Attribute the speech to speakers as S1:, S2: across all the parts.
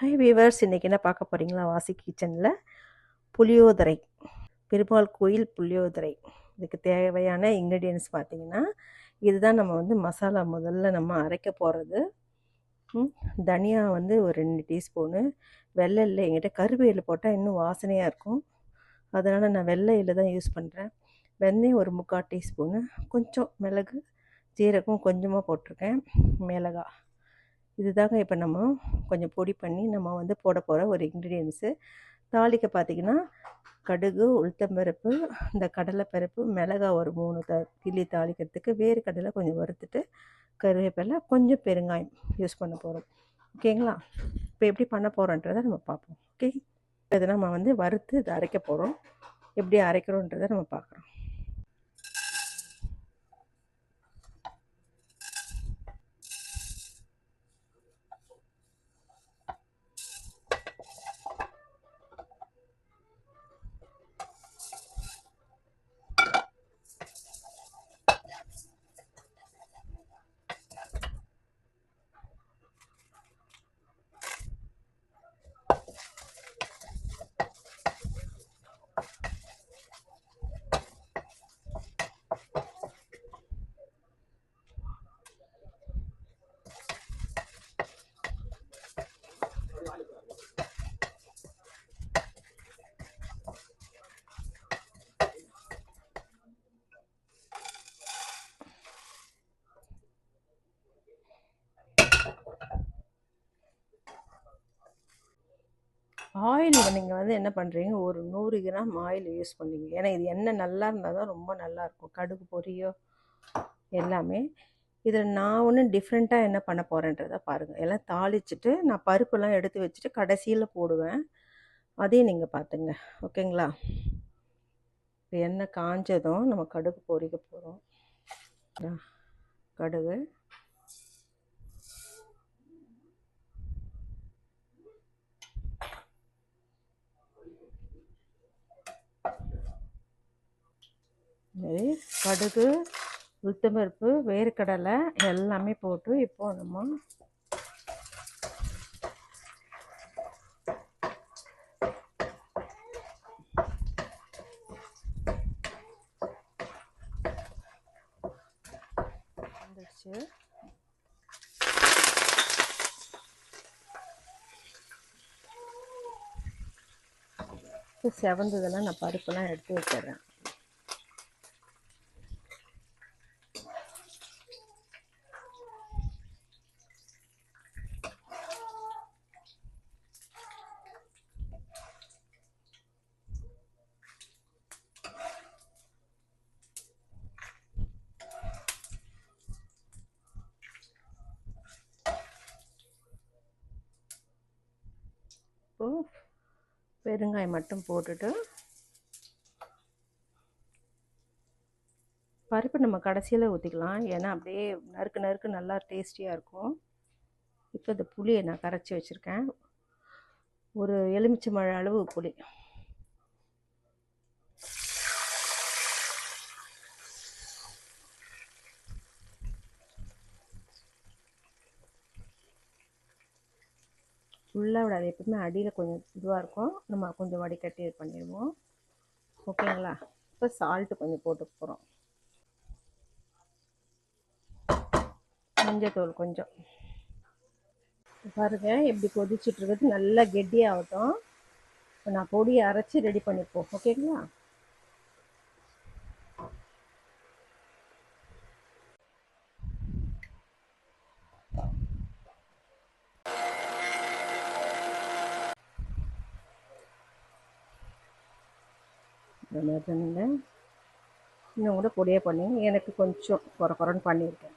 S1: High viewers இன்றைக்கி என்ன பார்க்க போகிறீங்களா வாசி கிச்சனில் புளியோதரை. பெருமாள் கோயில் புளியோதரை. இதுக்கு தேவையான இன்க்ரீடியன்ஸ் பார்த்தீங்கன்னா இதுதான் நம்ம வந்து மசாலா முதல்ல நம்ம அரைக்க போகிறது தனியா வந்து ஒரு ரெண்டு டீஸ்பூனு வெள்ளை இல்லை எங்கிட்ட கருவேல போட்டால் இன்னும் வாசனையாக இருக்கும். அதனால் நான் வெள்ளை தான் யூஸ் பண்ணுறேன் வெந்தயம் ஒரு முக்கால் டீஸ்பூனு கொஞ்சம் மிளகு ஜீரகம் கொஞ்சமாக போட்டிருக்கேன். மிளகா. இதுதாங்க இப்போ நம்ம கொஞ்சம் பொடி பண்ணி நம்ம வந்து போட போகிற ஒரு இன்க்ரீடியன்ஸு தாளிக்க பார்த்திங்கன்னா கடுகு உளுத்தம்பருப்பு இந்த கடலைப்பருப்பு மிளகா ஒரு மூணு த கிள்ளி தாளிக்கிறதுக்கு வேறு கடலை கொஞ்சம் வறுத்துட்டு கருவேப்பிலை கொஞ்சம் பெருங்காயம் யூஸ் பண்ண போகிறோம் ஓகேங்களா இப்போ எப்படி பண்ண போகிறோன்றதை நம்ம பார்ப்போம் ஓகே இதை நம்ம வந்து வறுத்து இதை அரைக்க போகிறோம் எப்படி அரைக்கிறோன்றதை நம்ம பார்க்குறோம் ஆயில் நீங்கள் வந்து என்ன பண்ணுறீங்க ஒரு நூறு கிராம் ஆயில் யூஸ் பண்ணுவீங்க ஏன்னா இது எண்ணெய் நல்லா இருந்தால் தான் ரொம்ப நல்லாயிருக்கும் கடுகு பொரியோ எல்லாமே. இதில் நான் ஒன்றும் டிஃப்ரெண்ட்டாக என்ன பண்ண போகிறேன்றதை பாருங்கள் எல்லாம் தாளிச்சிட்டு நான் பருப்பெல்லாம் எடுத்து வச்சுட்டு கடைசியில் போடுவேன். அதையும் நீங்கள் பார்த்துங்க ஓகேங்களா? இப்போ எண்ணெய் காஞ்சதும் நம்ம கடுகு பொரிக்க போகிறோம் கடுகு. சரி கடுகு உளுத்தம்பருப்பு வேர்க்கடலை எல்லாமே போட்டு இப்போ நம்ம வந்துடுச்சு செவந்ததெல்லாம் நான் பருப்பெல்லாம் எடுத்து வச்சிடுறேன். இப்போது பெருங்காயம் மட்டும் போட்டுட்டு பருப்பு நம்ம கடைசியில் ஊற்றிக்கலாம் ஏன்னா அப்படியே நறுக்கு நறுக்கு நல்லா டேஸ்டியாக இருக்கும். இப்போ இந்த புளியை நான் கரைச்சி வச்சுருக்கேன். ஒரு எலுமிச்சை மழை அளவு புளி. ஃபுல்லாக விடாது. எப்பவுமே அடியில் கொஞ்சம் இதுவாக இருக்கும். நம்ம கொஞ்சம் வடிகட்டி இது பண்ணிடுவோம். ஓகேங்களா? இப்போ சால்ட்டு கொஞ்சம் போட்டு போகிறோம் மஞ்சத்தூள் கொஞ்சம். பாருங்கள் எப்படி கொதிச்சுட்ருக்குது நல்லா கெட்டியாகட்டும். இப்போ நான் பொடியை அரைச்சி ரெடி பண்ணிப்போம். ஓகேங்களா? இந்த மாதிரி தானுங்க இன்னும் கூட பொடியாக பண்ணி எனக்கு கொஞ்சம் குறை குறைன்னு பண்ணியிருக்கேன்.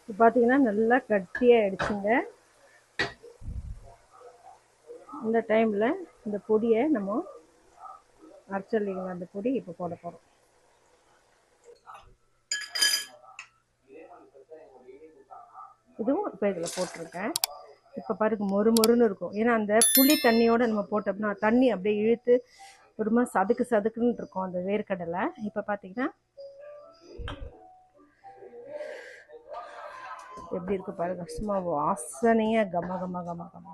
S1: இப்போ பார்த்தீங்கன்னா நல்லா கட்டியாக ஆயிடுச்சுங்க இந்த டைமில் இந்த பொடியை நம்ம அரைச்சல்லிங்களா அந்த பொடி இப்போ போட போகிறோம் இதுவும் இப்போ இதில் போட்டிருக்கேன். இப்போ பாருங்க மொறு மொறுன்னு இருக்கும். ஏன்னா அந்த புளி தண்ணியோடு நம்ம போட்டோம்னா தண்ணி அப்படியே இழுத்து ஒரு சதுக்கு சதுக்குன்னு இருக்கும் அந்த வேர்க்கடலை. இப்போ பார்த்தீங்கன்னா எப்படி இருக்கு பாருங்க சும்மா வாசனையாக கம கம கம கம.